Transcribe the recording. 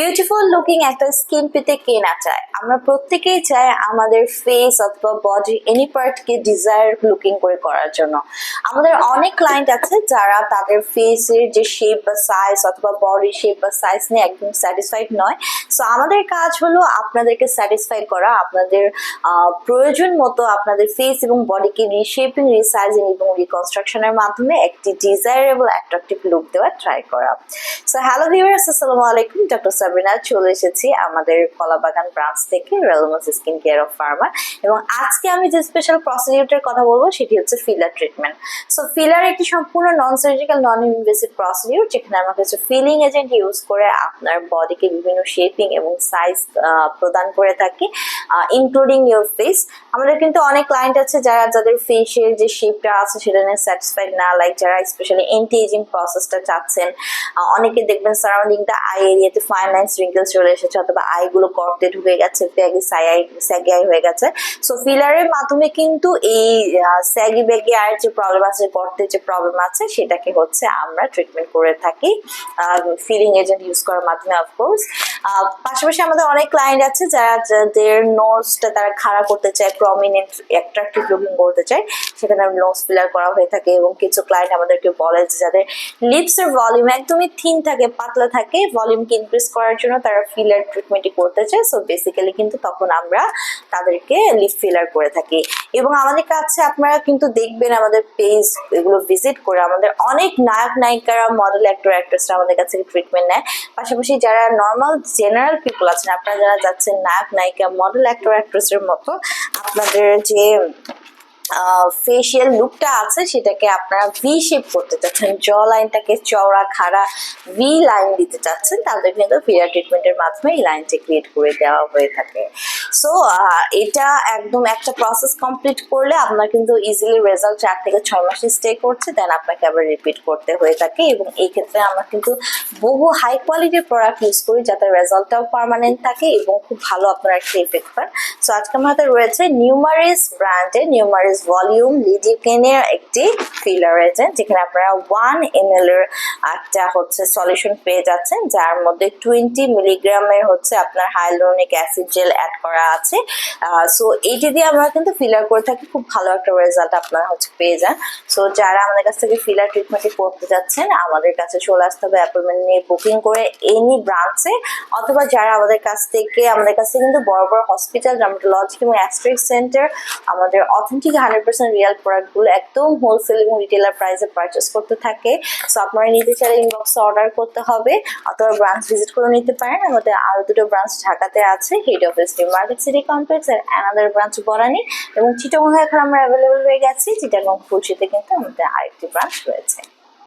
Beautiful looking একটা skin পেতে কে না চায়? আমরা প্রত্যেকেই চাই আমাদের ফেস অথবা বডি এনি পার্টকে ডিজায়ার লুকিং করে করার জন্য। আমাদের অনেক ক্লায়েন্ট আছে যারা তাদের ফেসের যে শেপ বা সাইজ অথবা বডি শেপ বা সাইজ নিয়ে একদম স্যাটিসফাইড নয়। সো আমাদের কাজ হলো আপনাদেরকে স্যাটিসফাই করা, আপনাদের প্রয়োজন মতো আপনাদের ফেস এবং বডিকে রিশেপিং রিসাইজিং এবং রিকনস্ট্রাকশনের মাধ্যমে একটি ডিজায়ারেবল অ্যাট্রাকটিভ লুক দেওয়ার ট্রাই করা। সো হ্যালো ভিউয়ার্স আসসালামু আলাইকুম ডক্টর সাবিনা চলে এসেছি আমাদের কলাবাগান ব্রাঞ্চ থেকে রেলমাস স্কিন কেয়ার অফ ফার্মা এবং আজকে আমি যে স্পেশাল প্রসিডিউরটার কথা বলব, সেটি হচ্ছে ফিলার ট্রিটমেন্ট সো ফিলার একটি সম্পূর্ণ non surgical non invasive procedure যেখানে আমরা কিছু ফিলিং এজেন্ট ইউজ করে আপনার বডিকে বিভিন্ন শেপিং এবং সাইজ প্রদান করে থাকি। ইনক্লুডিং ইউর ফেস আমাদের কিন্তু অনেক ক্লায়েন্ট আছে যারা যাদের ফেসের যে শেপটা আছে সেটা নিয়ে স্যাটিসফাইড না লাইক যারা স্পেশালি এন্টি এজিং প্রসেসটা চাচ্ছেন অনেকে দেখবেন সারাউন্ডিংটা আই এরিয়াতে ফাইন লাইন রিঙ্কেল চলে এসেছে অথবা আইগুলো গর্তে ঢুকে গেছে ব্যাগি সাই স্যাগি আই হয়ে গেছে। সো ফিলারের মাধ্যমে কিন্তু এই স্যাগি ব্যাগি আয়ের যে প্রবলেম আছে, গর্তের যে প্রবলেম আছে, সেটাকে হচ্ছে আমরা ট্রিটমেন্ট করে থাকি। ফিলিং এজেন্ট ইউজ করার মাধ্যমে অফকোর্স পাশাপাশি আমাদের অনেক ক্লায়েন্ট আছে যারা যাদের নোজটা তারা খাড়া করতে চায় প্রমিনেন্ট অ্যাট্রাকটিভ লুকিং করতে চায়, সেখানে নোজ ফিলার করা হয়ে থাকে এবং কিছু ক্লায়েন্ট আমাদেরকে বলে যে যাদের লিপসের ভলিউম একদমই থিন থাকে, পাতলা থাকে ভলিউমকে ইনক্রিজ করার জন্য তারা ফিলার ট্রিটমেন্টই করতে চায়। সো বেসিক্যালি কিন্তু তখন আমরা তাদেরকে লিপ ফিলার করে থাকি। এবং আমাদের কাছে আপনারা কিন্তু দেখবেন আমাদের পেজ এগুলো ভিজিট করে আমাদের অনেক নায়ক, নায়িকারা মডেল অ্যাক্টর অ্যাক্ট্রেসরা আমাদের কাছে ট্রিটমেন্ট নেয়। পাশাপাশি যারা নর্মাল জেনারেল পিপল আছেন, আপনারা যারা যাচ্ছেন নায়ক, নায়িকা মডেল অ্যাক্টর অ্যাক্ট্রেসের মতো, আপনাদের যে ফেশিয়াল লুকটা আছে, সেটাকে আপনারা ভি শেপ করতে চাচ্ছেন জ লাইনটাকে চওড়া, খাড়া ভি লাইন দিতে চাচ্ছেন তাদের কিন্তু ফিলার ট্রিটমেন্টের মাধ্যমে এই লাইনটা ক্রিয়েট করে দেওয়া হয়ে থাকে। সো এটা একদম একটা প্রসেস কমপ্লিট করলে আপনার কিন্তু ইজিলি রেজাল্ট চার থেকে ছয় মাসে স্টে করছে দেন আপনাকে আবার রিপিট করতে হয়ে থাকে এবং এই ক্ষেত্রে আমরা কিন্তু বহু হাই কোয়ালিটির প্রোডাক্ট ইউজ করি, যাতে রেজাল্টটাও পার্মানেন্ট থাকে এবং খুব ভালো আপনার একটা ইফেক্ট পান সো আজকে হাতে রয়েছে নিউমারিস ব্র্যান্ডের নিউমারিস ভলিউম লিডিকেনের একটি ফিলার এজেন্ট যেখানে আপনারা ওয়ান এম এর একটা হচ্ছে সলিউশন পেয়ে যাচ্ছেন, যার মধ্যে টোয়েন্টি মিলিগ্রামের হচ্ছে আপনার হাইলোনিক অ্যাসিড জেল অ্যাড করা আছে। সো এইটি দিয়ে আমরা কিন্তু ফিলার করে থাকি, খুব ভালো একটা রেজাল্ট আপনারা হচ্ছে পেয়ে যান। সো যারা আমাদের কাছ থেকে ফিলার ট্রিটমেন্টটি করতে যাচ্ছেন, আমাদের কাছে চলে আসতে হবে অ্যাপয়েন্টমেন্ট নিয়ে বুকিং করে এনি ব্রাঞ্চে অথবা যারা আমাদের কাছ থেকে, আমাদের কাছ কিন্তু বড় বড় হসপিটাল ডার্মাটোলজিক এবং অ্যাস্ট্রিক সেন্টার আমাদের অথেন্টিক হান্ড্রেড পার্সেন্ট রিয়াল প্রোডাক্টগুলো একদম হোলসেল এবং রিটেলার প্রাইসে পারচেস করতে থাকে। সো আপনারা নিতে চাইলে ইনবক্সে অর্ডার করতে হবে। অথবা ব্রাঞ্চ ভিজিট করে নিতে পারেন। আমাদের আরও দুটো ব্রাঞ্চ ঢাকাতে আছে। Head office New Market City Complex আর অ্যানাদার ব্রাঞ্চ বরানি এবং চিটাগং এখন আমরা অ্যাভেলেবেল হয়ে গেছি। চিটাগং ফুলশিতে কিন্তু আমাদের আরেকটি ব্রাঞ্চ রয়েছে।